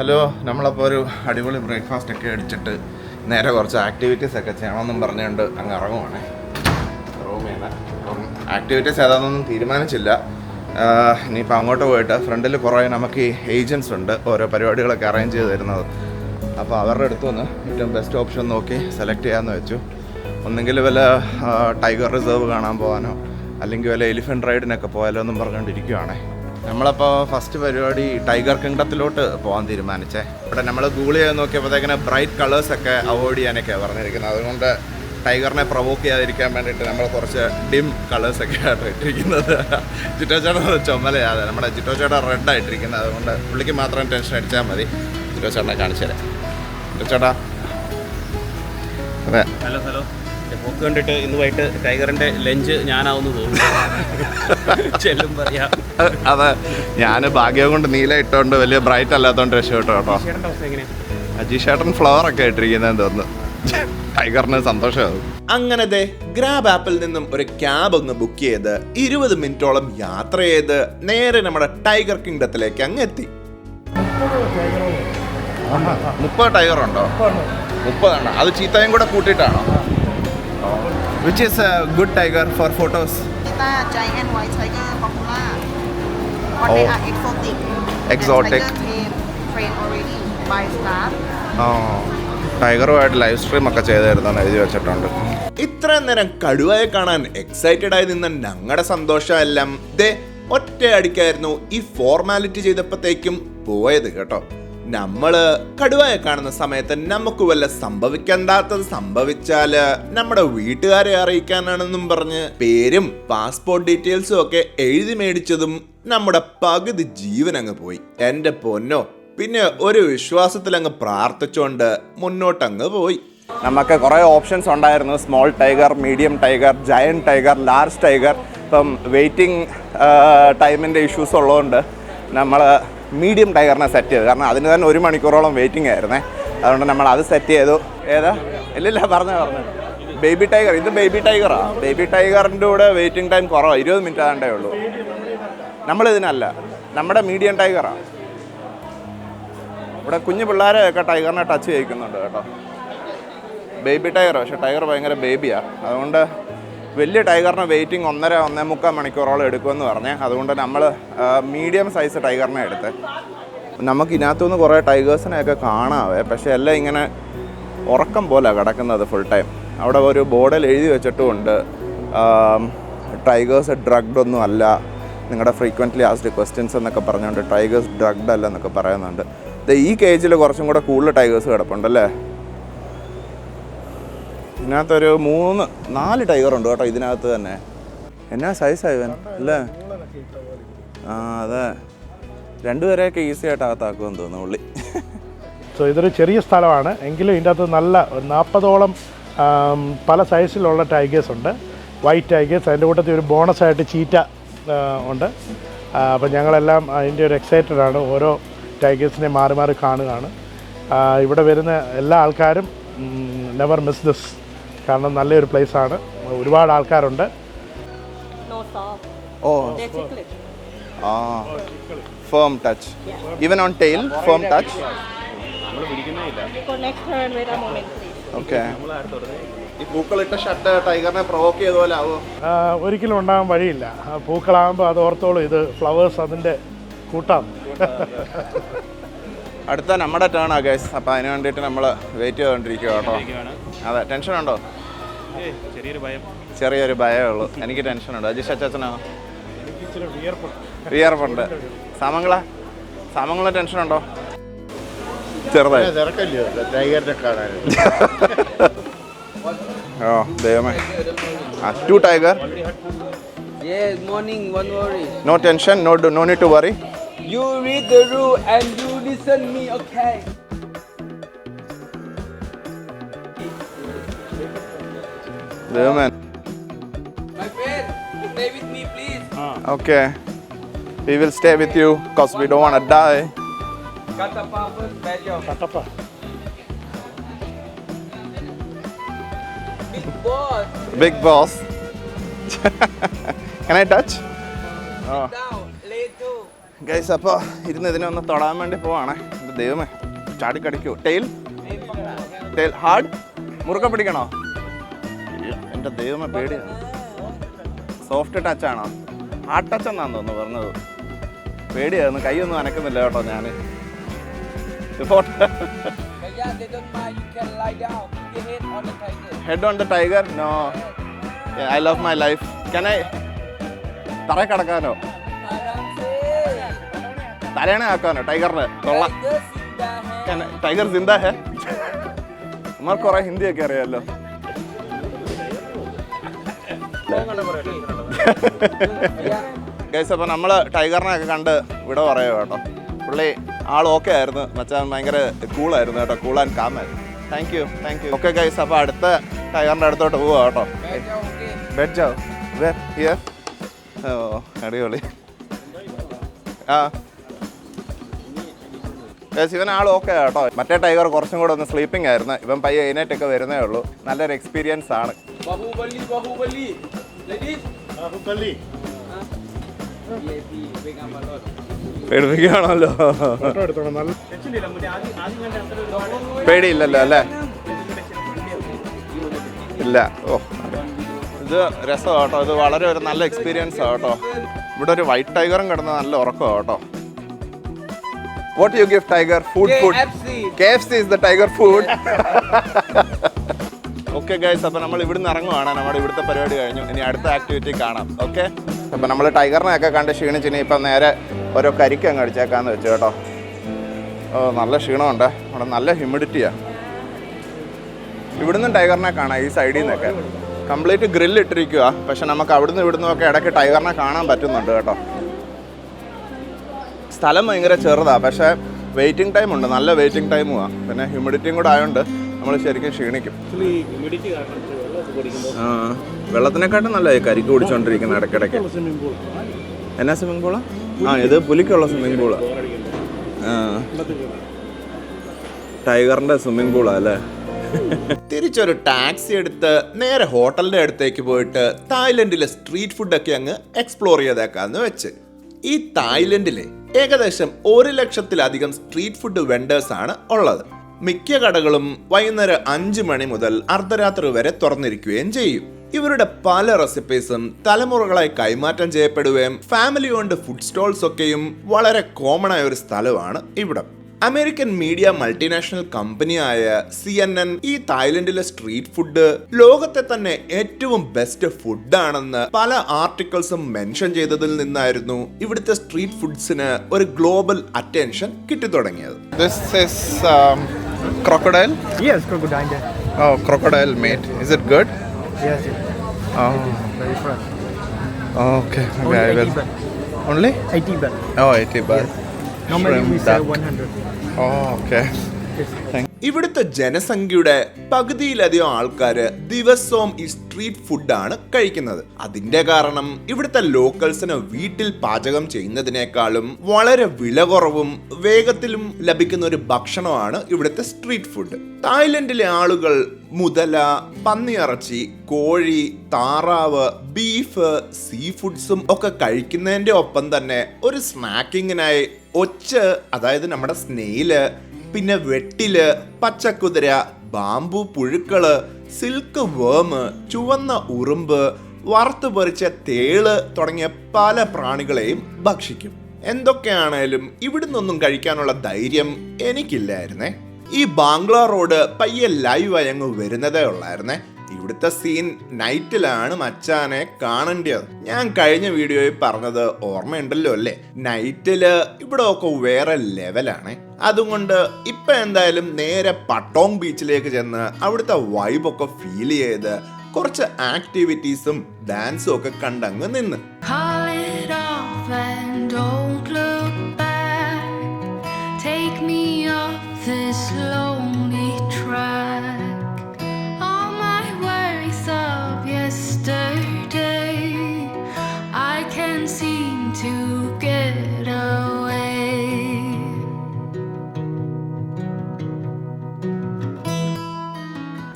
Hello നമ്മളപ്പോൾ ഒരു അടിപൊളി ബ്രേക്ക്ഫാസ്റ്റ് ഒക്കെ അടിച്ചിട്ട് നേരെ കുറച്ച് ആക്ടിവിറ്റീസ് ഒക്കെ ചെയ്യണമെന്നും പറഞ്ഞുകൊണ്ട് അങ്ങ് ഇറങ്ങുവാണ്. റൂമിൽ അപ്പം ആക്ടിവിറ്റീസ് ഏതാണെന്നൊന്നും തീരുമാനിച്ചില്ല. ഇനിയിപ്പോൾ അങ്ങോട്ട് പോയിട്ട് ഫ്രണ്ടിൽ കുറേ നമുക്ക് ഈ ഏജൻസ് ഉണ്ട് ഓരോ പരിപാടികളൊക്കെ അറേഞ്ച് ചെയ്ത് തരുന്നത്. അപ്പോൾ അവരുടെ അടുത്ത് നിന്ന് ഏറ്റവും ബെസ്റ്റ് ഓപ്ഷൻ നോക്കി സെലക്ട് ചെയ്യാമെന്ന് വെച്ചു. ഒന്നെങ്കിൽ വല്ല ടൈഗർ റിസർവ് കാണാൻ പോകാനോ അല്ലെങ്കിൽ വല്ല എലിഫന്റ് റൈഡിനൊക്കെ പോയാലോ എന്നും പറഞ്ഞുകൊണ്ടിരിക്കുവാണേ. നമ്മളപ്പോൾ ഫസ്റ്റ് പരിപാടി ടൈഗർ കിങ്ഡത്തിലോട്ട് പോകാൻ തീരുമാനിച്ചേ. ഇവിടെ നമ്മൾ ഗൂഗിൾ ചെയ്ത് നോക്കിയപ്പോഴത്തേക്കിന് ബ്രൈറ്റ് കളേഴ്സൊക്കെ അവോയ്ഡ് ചെയ്യാനൊക്കെ പറഞ്ഞിരിക്കുന്നത്. അതുകൊണ്ട് ടൈഗറിനെ പ്രൊവോക്ക് ചെയ്യാതിരിക്കാൻ വേണ്ടിയിട്ട് നമ്മൾ കുറച്ച് ഡിം കളേഴ്സ് ഒക്കെ ആയിട്ട് ഇട്ടിരിക്കുന്നത്. ചിറ്റോ ചേട്ടൻ ചുമലയാതെ നമ്മുടെ ചിറ്റോ ചേട്ടൻ റെഡ് ആയിട്ടിരിക്കുന്നത് അതുകൊണ്ട് പുള്ളിക്ക് മാത്രം ടെൻഷൻ അടിച്ചാൽ മതി. ചിറ്റോ ചേട്ടനെ കാണിച്ചു തരാം. ചേട്ടാ. അതെ. Hello hello. പോക്ക് കണ്ടിട്ട് ഇന്ന് വൈകിട്ട് ടൈഗറിന്റെ ലഞ്ച് ഞാനാവുന്നു തോന്നുന്നു ചെല്ലും പറയാ. അതെ ഞാൻ ഭാഗ്യം കൊണ്ട് നീല ഇട്ടോണ്ട് വലിയ ബ്രൈറ്റ് അല്ലാത്തോണ്ട് രക്ഷപ്പെട്ടു കേട്ടോ. ചേട്ടന്റെ അവസ്ഥ എങ്ങനെയാ? അജീഷ് ഏട്ടൻ ഫ്ലവർ ഒക്കെ ഇട്ടിരിക്കുന്നതെന്ന് തോന്നുന്നു. ടൈഗറിന് സന്തോഷമാകും. അങ്ങനെ ദേ ഗ്രാബ് ആപ്പിൽ നിന്നും ഒരു ക്യാബ് ഒന്ന് ബുക്ക് ചെയ്ത് ഇരുപത് മിനിറ്റോളം യാത്ര ചെയ്ത് നേരെ നമ്മുടെ ടൈഗർ കിങ്ഡത്തിലേക്ക് അങ്ങ് എത്തി. മുപ്പത് ടൈഗർ ഉണ്ടോ? മുപ്പതെണ്ണം അത് ചീത്തയും കൂടെ കൂട്ടിയിട്ടാണോ? Which a good tiger for photos Cheetah, giant white tiger, popular. But they Oh. are exotic. Exotic. Tiger already by staff. ആ ടൈഗറുമായിട്ട് ലൈവ് സ്ട്രീം ഒക്കെ ചെയ്തായിരുന്നു എഴുതി വെച്ചിട്ടുണ്ട് ഇത്രയും നേരം കടുവയെ കാണാൻ എക്സൈറ്റഡ് ആയി നിന്ന ഞങ്ങളുടെ സന്തോഷമെല്ലാം ദേ ഒറ്റയടിക്കായിരുന്നു ഈ ഫോർമാലിറ്റി ചെയ്തപ്പോഴത്തേക്കും പോയത് കേട്ടോ നമ്മൾ കടുവയെ കാണുന്ന സമയത്ത് നമുക്ക് വല്ല സംഭവിക്കണ്ടാത്തത് സംഭവിച്ചാൽ നമ്മുടെ വീട്ടുകാരെ അറിയിക്കാനാണെന്നും പറഞ്ഞ് പേരും പാസ്പോർട്ട് ഡീറ്റെയിൽസും ഒക്കെ എഴുതി മേടിച്ചതും നമ്മുടെ പകുതി ജീവൻ അങ്ങ് പോയി. എന്റെ പൊന്നോ പിന്നെ ഒരു വിശ്വാസത്തിൽ അങ്ങ് പ്രാർത്ഥിച്ചുകൊണ്ട് മുന്നോട്ടങ്ങ് പോയി. നമുക്ക് കുറേ ഓപ്ഷൻസ് ഉണ്ടായിരുന്നു. Small tiger medium tiger giant tiger large tiger. ഇപ്പം വെയിറ്റിംഗ് ടൈമിന്റെ ഇഷ്യൂസ് ഉള്ളതുകൊണ്ട് നമ്മൾ മീഡിയം ടയറിനെ സെറ്റ് ചെയ്തു കാരണം അതിന് തന്നെ ഒരു മണിക്കൂറോളം വെയിറ്റിംഗ് ആയിരുന്നേ. അതുകൊണ്ട് നമ്മൾ അത് സെറ്റ് ചെയ്തു. ഏതാ? ഇല്ലില്ല പറഞ്ഞു പറഞ്ഞു. ബേബി ടൈഗർ ഇത് ബേബി ടൈഗറാ ബേബി ടൈഗറിന്റെ കൂടെ വെയിറ്റിംഗ് ടൈം കുറവാണ് ഇരുപത് മിനിറ്റ് ആണ്ടേ ഉള്ളൂ. നമ്മളിതിനല്ല. നമ്മുടെ മീഡിയം ടൈഗറാണ് ഇവിടെ കുഞ്ഞു പിള്ളേരെയൊക്കെ ടൈഗറിനെ ടച്ച് ചെയ്യിക്കുന്നുണ്ട് കേട്ടോ. ബേബി ടൈഗർ പക്ഷേ ടൈഗർ ഭയങ്കര ബേബിയാണ് അതുകൊണ്ട് വലിയ ടൈഗറിന് വെയിറ്റിംഗ് ഒന്നര ഒന്നേ മുക്കാൽ മണിക്കൂറോളം എടുക്കുമെന്ന് പറഞ്ഞേ. അതുകൊണ്ട് നമ്മൾ മീഡിയം സൈസ് ടൈഗറിനെ എടുത്ത്. നമുക്ക് ഇതിനകത്തുനിന്ന് കുറേ ടൈഗേഴ്സിനെയൊക്കെ കാണാവേ. പക്ഷേ എല്ലാം ഇങ്ങനെ ഉറക്കം പോലെ കിടക്കുന്നത് ഫുൾ ടൈം അവിടെ ഒരു ബോർഡിൽ എഴുതി വെച്ചിട്ടുമുണ്ട്. ടൈഗേഴ്സ് ഡ്രഗ്ഡ് ഒന്നും അല്ല. നിങ്ങളുടെ ഫ്രീക്വന്റ്ലി ആസ്ഡ് ക്വസ്റ്റ്യൻസ് എന്നൊക്കെ പറഞ്ഞുകൊണ്ട് ടൈഗേഴ്സ് ഡ്രഗ്ഡ് അല്ല എന്നൊക്കെ പറയുന്നുണ്ട്. ഈ കേജിൽ കുറച്ചും കൂടെ കൂടുതൽ ടൈഗേഴ്സ് കിടപ്പുണ്ടല്ലേ ഇതിനകത്തൊരു മൂന്ന് നാല് ടൈഗർ ഉണ്ട് കേട്ടോ ഇതിനകത്ത് തന്നെ. എന്നാ സൈസ് ഇവൻ? അല്ലേ ആ അതെ. രണ്ടുപേരെയൊക്കെ ഈസി ആയിട്ട് അകത്താക്കുമെന്ന് തോന്നുന്നു ഉള്ളി സോ ഇതൊരു ചെറിയ സ്ഥലമാണ്. എങ്കിലും ഇതിന്റെ അകത്ത് നല്ല നാൽപ്പതോളം പല സൈസിലുള്ള ടൈഗേഴ്സ് ഉണ്ട്. വൈറ്റ് ടൈഗേഴ്സ് അതിന്റെ കൂട്ടത്തിൽ ഒരു ബോണസായിട്ട് ചീറ്റ ഉണ്ട്. അപ്പോൾ ഞങ്ങളെല്ലാം അതിന്റെ ഒരു എക്സൈറ്റഡ് ആണ് ഓരോ ടൈഗേഴ്സിനെ മാറി മാറി കാണുകയാണ്. ഇവിടെ വരുന്ന എല്ലാ ആൾക്കാരും നെവർ മിസ് ദിസ് കാരണം നല്ലൊരു പ്ലേസ് ആണ്. ഒരുപാട് ആൾക്കാരുണ്ട്. No soft. ഓ. ആ firm touch even on tail firm touch okay ഈ പൂക്കളിട്ട ഷർട്ട് ടൈഗറിനെ പ്രൊവോക്ക് ചെയ്ത പോലെ ഒരിക്കലും ഉണ്ടാകാൻ വഴിയില്ല. ആ, പൂക്കളാകുമ്പോൾ അത് ഓർത്തോളൂ ഇത് ഫ്ലവേഴ്സ് അതിന്റെ കൂട്ടാം അടുത്ത നമ്മുടെ ടേൺ ആ ഗൈസ് അപ്പോൾ അതിന് വേണ്ടിയിട്ട് നമ്മൾ വെയിറ്റ് ചെയ്തുകൊണ്ടിരിക്കുക കേട്ടോ. അതെ ടെൻഷൻ ഉണ്ടോ? ചെറിയൊരു ഭയം. ചെറിയൊരു ഭയമേ ഉള്ളൂ. എനിക്ക് ടെൻഷനുണ്ട് അജിഷ് അച്ചാച്ചനോ? വിയർപ്പുണ്ട്. സാമംഗള? സാമംഗള ടെൻഷൻ ഉണ്ടോ? ചെറുതായി. ഓ ദൈവമേ. ആ two tiger Yes, morning, one worry. No tension no no need to worry You read the rule and you listen me, okay? ദൈവമേ My friend, stay with me, please. Okay we will stay with you because we do want die bad job. Kattappa Big boss, big boss can I touch oh down, lay two. Guys അപ്പോൾ ഇരുന്ന് ഇതിനെ ഒന്ന് തൊടാൻ വേണ്ടി പോവാണേ. ദൈവമേ ചാടിക്കടിക്കൂ. Tail tail hard മുറുക്കെ പിടിക്കണോ? എന്റെ ദൈവമേ പേടിയാണ് സോഫ്റ്റ് ടച്ചാണോ ഹാർഡ് ടച്ച് എന്നാന്ന് തോന്നുന്നു പറഞ്ഞത്. പേടിയായിരുന്നു. കൈയൊന്നും അനക്കുന്നില്ല കേട്ടോ ഞാൻ. Head on the tiger no I love my life can I തറ കിടക്കാനോ? തലേണ ആക്കാനോ? ടൈഗറിന് കൊള്ളാം. ടൈഗർ സിന്ദ ഹെ നമ്മൾ കുറെ ഹിന്ദിയൊക്കെ അറിയാലോ. ഗൈസ് അപ്പോൾ നമ്മൾ ടൈഗറിനെ ഒക്കെ കണ്ട് ഇവിടെ പറയുക കേട്ടോ. പുള്ളി ആൾ ഓക്കെ ആയിരുന്നു. മച്ചാൻ ഭയങ്കര കൂളായിരുന്നു കേട്ടോ. Cool and കാമായിരുന്നു. Thank you thank you okay guys അപ്പോൾ അടുത്ത ടൈഗറിന്റെ അടുത്തോട്ട് പോവുക കേട്ടോ. ബെഡ്ജോ വേർ ഹിയർ ഓ അടിപൊളി. ആ. ഇവൻ ആൾ ഓക്കെ കേട്ടോ മറ്റേ ടൈഗർ കുറച്ചും കൂടെ ഒന്ന് സ്ലീപ്പിംഗ് ആയിരുന്നു. ഇവൻ പയ്യെ എഴുന്നേറ്റ് ഒക്കെ വരുന്നേ ഉള്ളൂ. നല്ലൊരു എക്സ്പീരിയൻസ് ആണ്. പേടിപ്പിക്കുകയാണല്ലോ. പേടിയില്ലല്ലോ അല്ലേ? ഇല്ല. ഓ. ഇത് രസമാണ് കേട്ടോ ഇത് വളരെ ഒരു നല്ല എക്സ്പീരിയൻസ് കേട്ടോ ഇവിടെ ഒരു വൈറ്റ് ടൈഗറും കിടന്ന നല്ല ഉറക്കമാണ് കേട്ടോ. What you give tiger food food. K F C is the tiger food okay guys അപ്പോൾ നമ്മൾ ഇവിടുന്ന് ഇറങ്ങുവാണ്. നമ്മുടെ ഇവിടുത്തെ പരിപാടി കഴിഞ്ഞു. ഇനി അടുത്ത ആക്ടിവിറ്റി കാണാം. ഓക്കെ അപ്പോൾ നമ്മൾ ടൈഗറിനെയൊക്കെ കണ്ട് ക്ഷീണിച്ചിനി ഇപ്പൊ നേരെ ഓരോ കരിക്ക് അങ്ങ് അടിച്ചേക്കാന്ന് വെച്ചു കേട്ടോ. ഓ നല്ല ക്ഷീണമുണ്ട്. അവിടെ നല്ല ഹ്യൂമിഡിറ്റിയാ ഇവിടുന്ന് ടൈഗറിനെ കാണാം ഈ സൈഡിൽ നിന്നൊക്കെ കംപ്ലീറ്റ് ഗ്രില്ല് ഇട്ടിരിക്കുക പക്ഷെ നമുക്ക് അവിടുന്ന് ഇവിടുന്ന് ഒക്കെ ഇടയ്ക്ക് ടൈഗറിനെ കാണാൻ പറ്റുന്നുണ്ട് കേട്ടോ. സ്ഥലം ഭയങ്കര ചെറുതാ. പക്ഷേ വെയിറ്റിംഗ് ടൈം ഉണ്ട്. നല്ല വെയിറ്റിംഗ് ടൈമുമാണ് പിന്നെ ഹ്യൂമിഡിറ്റിയും കൂടെ ആയതുകൊണ്ട് നമ്മൾ ശരിക്കും ക്ഷീണിക്കും. ആ, വെള്ളത്തിനെക്കാട്ടും നല്ല കരിക്ക് കുടിച്ചോണ്ടിരിക്കുന്ന ഇടയ്ക്കിടയ്ക്ക്. എന്നാ സ്വിമ്മിംഗ് പൂളാ ആ? ഇത് പുലിക്കുള്ള സ്വിമ്മിംഗ് പൂളാ ആ. ടൈഗറിന്റെ സ്വിമ്മിംഗ് പൂളാ അല്ലേ? തിരിച്ചൊരു ടാക്സി എടുത്ത് നേരെ ഹോട്ടലിന്റെ അടുത്തേക്ക് പോയിട്ട് തായ്ലൻഡിലെ സ്ട്രീറ്റ് ഫുഡൊക്കെ അങ്ങ് എക്സ്പ്ലോർ ചെയ്തേക്കാന്ന് വെച്ച്. ഈ തായ്ലൻഡിലെ ഏകദേശം ഒരു ലക്ഷത്തിലധികം സ്ട്രീറ്റ് ഫുഡ് വെണ്ടേഴ്സ് ആണ് ഉള്ളത്. മിക്ക കടകളും വൈകുന്നേരം അഞ്ച് മണി മുതൽ അർദ്ധരാത്രി വരെ തുറന്നിരിക്കുകയും ചെയ്യും. ഇവരുടെ പല റെസിപ്പീസും തലമുറകളായി കൈമാറ്റം ചെയ്യപ്പെടുകയും ഫാമിലി ഓൺഡ് ഫുഡ് സ്റ്റോൾസ് ഒക്കെയും വളരെ കോമൺ ആയ ഒരു സ്ഥലമാണ് ഇവിടം. അമേരിക്കൻ മീഡിയ മൾട്ടിനാഷണൽ കമ്പനിയായ സി എൻ എൻ ഈ തായ്ലൻഡിലെ സ്ട്രീറ്റ് ഫുഡ് ലോകത്തെ തന്നെ ഏറ്റവും ബെസ്റ്റ് ഫുഡാണെന്ന് പല ആർട്ടിക്കിൾസും മെൻഷൻ ചെയ്തതിൽ നിന്നായിരുന്നു ഇവിടുത്തെ സ്ട്രീറ്റ് ഫുഡ്സിന് ഒരു ഗ്ലോബൽ അറ്റൻഷൻ കിട്ടിത്തുടങ്ങിയത് തുടങ്ങിയത് Yes, crocodile. yeah. Oh, crocodile meat. Is it good? Yes, yes. Oh, Very fresh. okay. Only okay I 80 will. baht. Only? 80 baht. Oh, 80 baht. Normally we sell duck. 100. Oh, okay. Yes. ഇവിടുത്തെ ജനസംഖ്യയുടെ പകുതിയിലധികം ആൾക്കാര് ദിവസവും ഈ street ഫുഡാണ് കഴിക്കുന്നത്. അതിന്റെ കാരണം ഇവിടുത്തെ ലോക്കൽസിന് വീട്ടിൽ പാചകം ചെയ്യുന്നതിനേക്കാളും വളരെ വില കുറവും വേഗത്തിലും ലഭിക്കുന്ന ഒരു ഭക്ഷണമാണ് ഇവിടുത്തെ സ്ട്രീറ്റ് ഫുഡ് തായ്ലൻഡിലെ ആളുകൾ മുതല പന്നിയിറച്ചി കോഴി താറാവ് ബീഫ് സീ ഫുഡ്സും ഒക്കെ കഴിക്കുന്നതിന്റെ ഒപ്പം തന്നെ ഒരു സ്നാക്കിങ്ങിനായി ഒച്ച് അതായത് നമ്മുടെ സ്നെയിൽ പിന്നെ വെട്ടിൽ പച്ചക്കുതിര ബാമ്പു പുഴുക്കൾ സിൽക്ക് വേമ് ചുവന്ന ഉറുമ്പ് വറുത്ത് പൊരിച്ച തേൾ തുടങ്ങിയ പല പ്രാണികളെയും ഭക്ഷിക്കും. എന്തൊക്കെയാണേലും ഇവിടുന്നൊന്നും കഴിക്കാനുള്ള ധൈര്യം എനിക്കില്ലായിരുന്നേ. ഈ ബാംഗ്ലാ റോഡ് പയ്യെ ലൈവ് അങ്ങ് വരുന്നതേ ഉള്ളായിരുന്നേ. ഇവിടുത്തെ സീൻ നൈറ്റിലാണ് മച്ചാനെ കാണേണ്ടത് ഞാൻ കഴിഞ്ഞ വീഡിയോയിൽ പറഞ്ഞത് ഓർമ്മയുണ്ടല്ലോ അല്ലേ? നൈറ്റിൽ ഇവിടെ ഒക്കെ വേറെ ലെവലാണ് അതുകൊണ്ട് ഇപ്പൊ എന്തായാലും നേരെ പട്ടോങ് ബീച്ചിലേക്ക് ചെന്ന് അവിടുത്തെ വൈബൊക്കെ ഫീൽ ചെയ്ത് കുറച്ച് ആക്ടിവിറ്റീസും ഡാൻസും ഒക്കെ കണ്ടങ്ങ് നിന്ന്.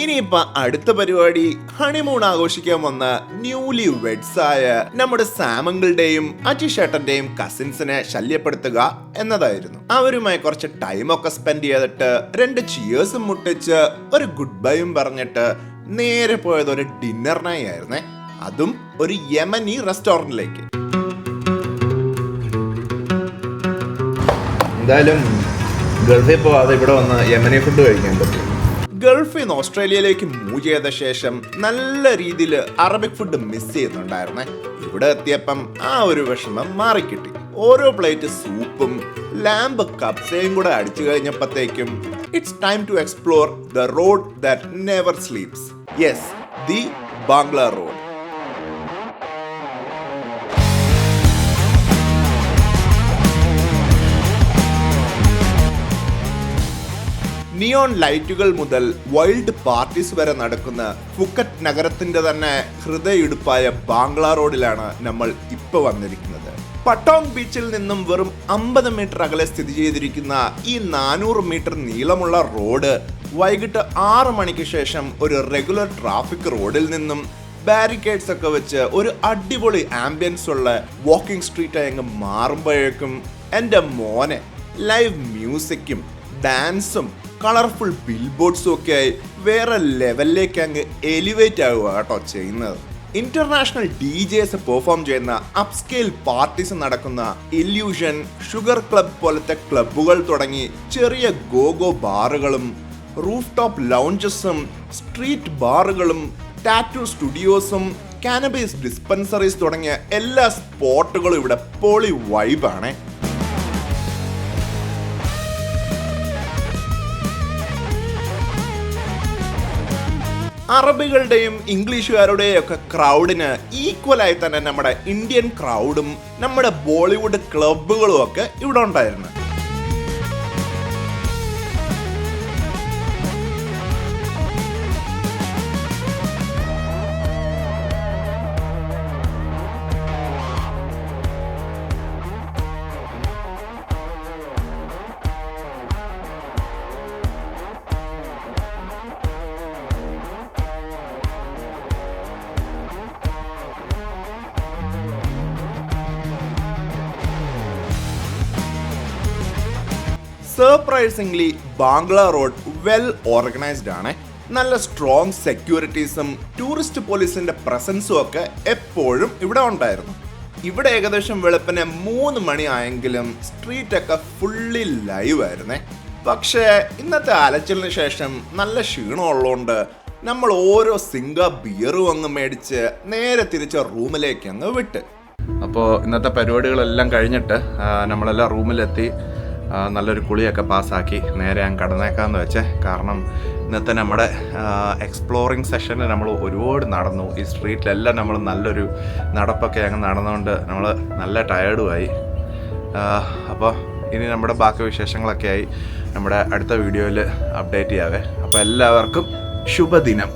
ഇനിയിപ്പൊ അടുത്ത പരിപാടി ഹണിമൂൺ ആഘോഷിക്കാൻ വന്ന ന്യൂലി വെഡ്സ് ആയ നമ്മുടെ സാമങ്ങളുടെയും അജിഷേട്ടന്റെയും കസിൻസിനെ ശല്യപ്പെടുത്തുക എന്നതായിരുന്നു. അവരുമായി കുറച്ച് ടൈമൊക്കെ സ്പെൻഡ് ചെയ്തിട്ട് രണ്ട് ചിയേഴ്സും മുട്ടിച്ച് ഒരു ഗുഡ് ബൈയും പറഞ്ഞിട്ട് നേരെ പോയത് ഒരു ഡിന്നറിനായി ആയിരുന്നേ. അതും ഒരു യമനി റെസ്റ്റോറന്റിലേക്ക് എന്തായാലും ഗൾഫിൽ പോവാതെ ഇവിടെ വന്ന് യമനി ഫുഡ് കഴിക്കാൻ പറ്റും. ഗൾഫിൽ നിന്ന് ഓസ്ട്രേലിയയിലേക്ക് മൂവ് ചെയ്ത ശേഷം നല്ല രീതിയിൽ അറബിക് ഫുഡ് മിസ് ചെയ്യുന്നുണ്ടായിരുന്നേ. ഇവിടെ എത്തിയപ്പം ആ ഒരു വിഷമം മാറിക്കിട്ടി. ഓരോ പ്ലേറ്റ് സൂപ്പും ലാമ്പ് കപ്സയും കൂടെ അടിച്ചു കഴിഞ്ഞപ്പോഴത്തേക്കും it's time to explore the road that never sleeps yes the Bangla Road neon ലൈറ്റുകൾ മുതൽ വൈൽഡ് പാർട്ടീസ് വരെ നടക്കുന്ന ഫുക്കറ്റ് നഗരത്തിന്റെ തന്നെ ഹൃദയടുപ്പായ ബാംഗ്ല റോഡിലാണ് നമ്മൾ ഇപ്പോൾ വന്നിരിക്കുന്നത്. പട്ടോങ് ബീച്ചിൽ നിന്നും വെറും അമ്പത് മീറ്റർ അകലെ സ്ഥിതി ചെയ്തിരിക്കുന്ന ഈ നാനൂറ് മീറ്റർ നീളമുള്ള റോഡ് വൈകിട്ട് ആറ് മണിക്ക് ശേഷം ഒരു റെഗുലർ ട്രാഫിക് റോഡിൽ നിന്നും ബാരിക്കേഡ്സ് ഒക്കെ വെച്ച് ഒരു അടിപൊളി ആംബിയൻസ് ഉള്ള വാക്കിംഗ് സ്ട്രീറ്റ് അങ്ങ് മാറുമ്പോഴേക്കും എന്റെ മോനെ ലൈവ് മ്യൂസിക്കും ഡാൻസും കളർഫുൾ ബിൽ ബോർഡ്സും ഒക്കെ ആയി വേറെ ലെവലിലേക്ക് അങ്ങ് എലിവേറ്റ് ആവുക കേട്ടോ ചെയ്യുന്നത്. ഇന്റർനാഷണൽ ഡി ജെസ് പെർഫോം ചെയ്യുന്ന അപ്സ്കെയിൽ പാർട്ടീസ് നടക്കുന്ന ഇല്യൂഷൻ ഷുഗർ ക്ലബ് പോലത്തെ ക്ലബ്ബുകൾ തുടങ്ങി ചെറിയ ഗോഗോ ബാറുകളും റൂഫ് ടോപ്പ് ലൗഞ്ചസും സ്ട്രീറ്റ് ബാറുകളും ടാറ്റു സ്റ്റുഡിയോസും കാനബീസ് ഡിസ്പെൻസറീസ് തുടങ്ങിയ എല്ലാ സ്പോട്ടുകളും ഇവിടെ പൊളി വൈബാണേ അറബികളുടെയും ഇംഗ്ലീഷുകാരുടെയും ഒക്കെ ക്രൗഡിന് ഈക്വലായി തന്നെ നമ്മുടെ ഇന്ത്യൻ ക്രൗഡും നമ്മുടെ ബോളിവുഡ് ക്ലബുകളും ഒക്കെ ഇവിടെ ഉണ്ടായിരുന്നു. Surprisingly Bangla Road well organised ആണ്. നല്ല സ്ട്രോങ് സെക്യൂരിറ്റീസും ടൂറിസ്റ്റ് പോലീസിന്റെ പ്രസൻസും ഒക്കെ എപ്പോഴും ഇവിടെ ഉണ്ടായിരുന്നു. ഇവിടെ ഏകദേശം വെളുപ്പിന് മൂന്ന് മണി ആയെങ്കിലും സ്ട്രീറ്റ് ഒക്കെ ഫുള്ളി ലൈവ് ആയിരുന്നേ. പക്ഷേ ഇന്നത്തെ അലച്ചിലിന് ശേഷം നല്ല ക്ഷീണം ഉള്ളതുകൊണ്ട് നമ്മൾ ഓരോ സിംഗ ബിയറും അങ്ങ് മേടിച്ച് നേരെ തിരിച്ച റൂമിലേക്ക് അങ്ങ് വിട്ട്. അപ്പോൾ ഇന്നത്തെ പരിപാടികളെല്ലാം കഴിഞ്ഞിട്ട് നമ്മളെല്ലാം റൂമിലെത്തി നല്ലൊരു കുളിയൊക്കെ പാസ്സാക്കി. നേരെ ഞാൻ കടന്നേക്കാന്ന് വെച്ചേ. കാരണം ഇന്നത്തെ നമ്മുടെ എക്സ്പ്ലോറിങ് സെഷനിൽ നമ്മൾ ഒരുപാട് നടന്നു. ഈ സ്ട്രീറ്റിലെല്ലാം നമ്മൾ നല്ലൊരു നടപ്പൊക്കെ അങ്ങ് നടന്നുകൊണ്ട് നമ്മൾ നല്ല ടയേർഡുമായി അപ്പോൾ ഇനി നമ്മുടെ ബാക്കി വിശേഷങ്ങളൊക്കെ ആയി. നമ്മുടെ അടുത്ത വീഡിയോയിൽ അപ്ഡേറ്റ് ചെയ്യാവേ. അപ്പോൾ എല്ലാവർക്കും ശുഭദിനം.